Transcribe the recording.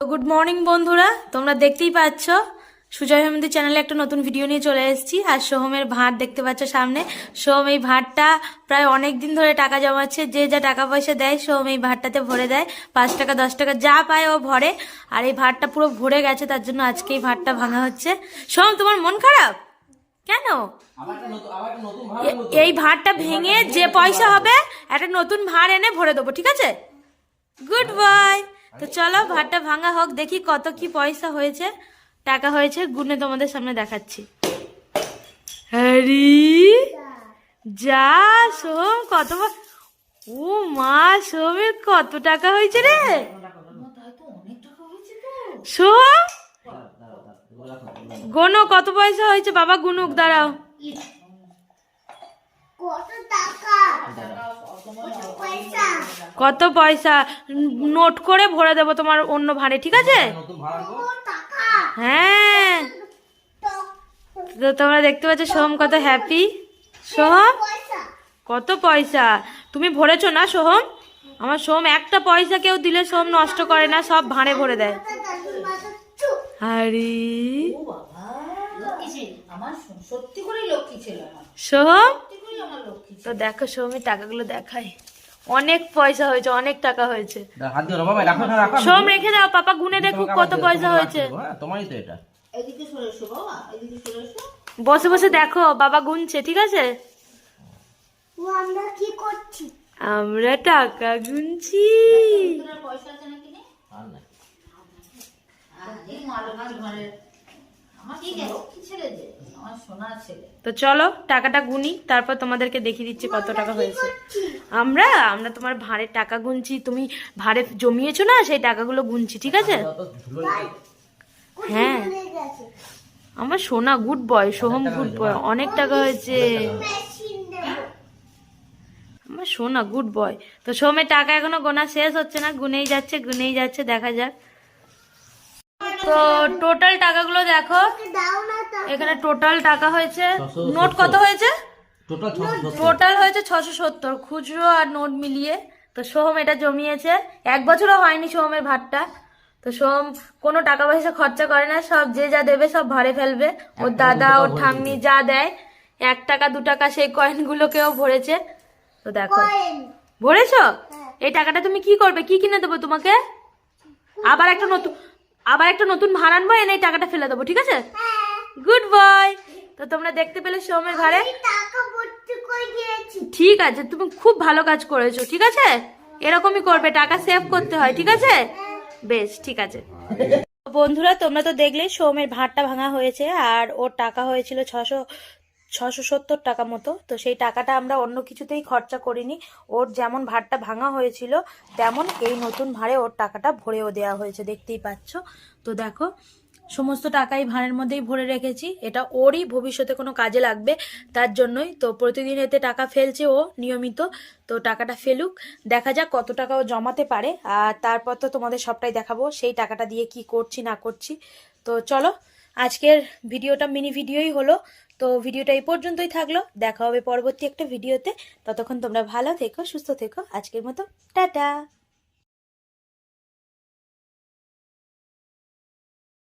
Good morning বন্ধুরা, তোমরা দেখতেই পাচ্ছ, সুজয় হেমন্তি চ্যানেলে একটা নতুন ভিডিও নিয়ে চলে এসেছি। আর সোহমের ভাঁড় দেখতে পাচ্ছ সামনে। সোহম এই ভাঁড়টা প্রায় অনেক দিন ধরে টাকা জমাচ্ছে, যে যা টাকা পয়সা দেয়, সোহম এই ভাঁড়টাতে ভরে দেয়। পাঁচ টাকা, দশ টাকা যা পায় ও ভরে। আর এই ভাঁড়টা পুরো ভরে গেছে, তার জন্য আজকে এই ভাঁড়টা ভাঙা হচ্ছে। সোহম, তোমার মন খারাপ? কেন? এই ভাঁড়টা ভেঙে যে পয়সা হবে, একটা নতুন ভাঁড় এনে ভরে দেবো, ঠিক আছে? গুড বয় তো চলো, ভাতটা ভাঙা হোক, দেখি কত কি পয়সা হয়েছে। টাকা হয়েছে, গুনে তোমাদের সামনে দেখাচ্ছি। হরি যা, সোহম, কত ও মা, সোহমের কত টাকা হয়েছে রে? সোহম? গোনো, কত পয়সা হয়েছে? বাবা, গুনুক, দাঁড়াও। কত পয়সা? নোট করে ভরে দেবো তোমার অন্য ভাড়ে ঠিক আছে? হ্যাঁ। তো তোমরা দেখতে পাচ্ছ সোহম কত হ্যাপি সোহম? কত পয়সা? তুমি ভরেছো না সোহম? আমার সোহম একটা পয়সা কেউ দিলে সোহম নষ্ট করে না সব ভাঁড়ে ভরে দেয়। আরে। ও বাবা। লক্ষ্মী ছিল আমার স- সত্যি করে লক্ষ্মী ছিল সোহম? আমার লক্ষ্মী তো দেখো সোহমের টাকাগুলো দেখাই। অনেক পয়সা হয়েছে অনেক টাকা হয়েছে। হাত দিও না বাবা রাখো দাও পাপা গুনে দেখুক তোমাকে কত পয়সা হয়েছে। হ্যাঁ, তোমারই তো এটা। বসে বসে দেখো বাবা গুনছে ঠিক আছে? আমরা কি করছি? আমরা টাকা গুনছি। পয়সা আছে নাকি? তো চলো টাকাটা গুনি তারপর তোমাদেরকে দেখিয়ে দিচ্ছি কত টাকা হয়েছে। আমরা আমরা তোমার ভাড়ের টাকা গুনছি তুমি ভাড়ে জমিয়েছো না সেই টাকাগুলো গুনছি ঠিক আছে। হ্যাঁ। আমার সোনা good boy Soham good boy অনেক টাকা হয়েছে। আমার সোনা গুড বয়। তো সোমের টাকা এখনও গোনা শেষ হচ্ছে না গুনেই যাচ্ছে গুনেই যাচ্ছে দেখা যাক। তো টোটাল টাকাগুলো দেখো। এখানে টোটাল টাকা হয়েছে। নোট কত হয়েছে? টোটাল হয়েছে ছশো সত্তর। খুচরো আর নোট মিলিয়ে। তো সোহম এটা জমিয়েছে। এক বছরও হয়নি সোহমের ভাতটা। তো সোহম কোনো টাকা পয়সা খরচা করে না। সব যে যা দেবে সব ভাড়ে ফেলবে। ওর দাদা ওর ঠাম্মি যা দেয় এক টাকা দু টাকা সেই কয়েনগুলোকেও ভরেছে। তো দেখো। ভরেছ? এই টাকাটা তুমি কি করবে? কি কিনে দেবো তোমাকে? আবার একটা নতুন আবার একটা নতুন ভাড় আনব এনে টাকাটা ফেলে দেবো ঠিক আছে? গুড বয় তো তোমরা দেখতে পেলে সোহমের ঘরে। আমি টাকা ভর্তি করে দিয়েছি। ঠিক আছে তুমি খুব ভালো কাজ করেছ ঠিক আছে? এরকমই করবে টাকা সেভ করতে হয় ঠিক আছে? বেশ ঠিক আছে। বন্ধুরা তোমরা তো দেখলে সোমের ভাতটা ভাঙা হয়েছে আর ওর টাকা হয়েছিল ছশো ছশো সত্তর টাকা মতো। তো সেই টাকাটা আমরা অন্য কিছুতেই খরচা করিনি। ওর যেমন ভাড়টা ভাঙা হয়েছিল, তেমন এই নতুন ভাড়ে ওর টাকাটা ভরেও দেওয়া হয়েছে, দেখতেই পাচ্ছ। তো দেখো, সমস্ত টাকাই ভাড়ের মধ্যেই ভরে রেখেছি। এটা ওরই ভবিষ্যতে কোনো কাজে লাগবে তার জন্যই। তো প্রতিদিন এতে টাকা ফেলছে ও, নিয়মিত। তো টাকাটা ফেলুক। দেখা যাক কত টাকা ও জমাতে পারে। আর তারপর তো তোমাদের সবটাই দেখাবো, সেই টাকাটা দিয়ে কি করছি, না করছি। তো চলো আজকের ভিডিওটা মিনি ভিডিওই হলো। তো ভিডিওটা এই পর্যন্তই থাকল। দেখা হবে পরবর্তী একটা ভিডিওতে। ততক্ষণ তোমরা ভালো থেকো, সুস্থ থেকো। আজকের মতো, টাটা!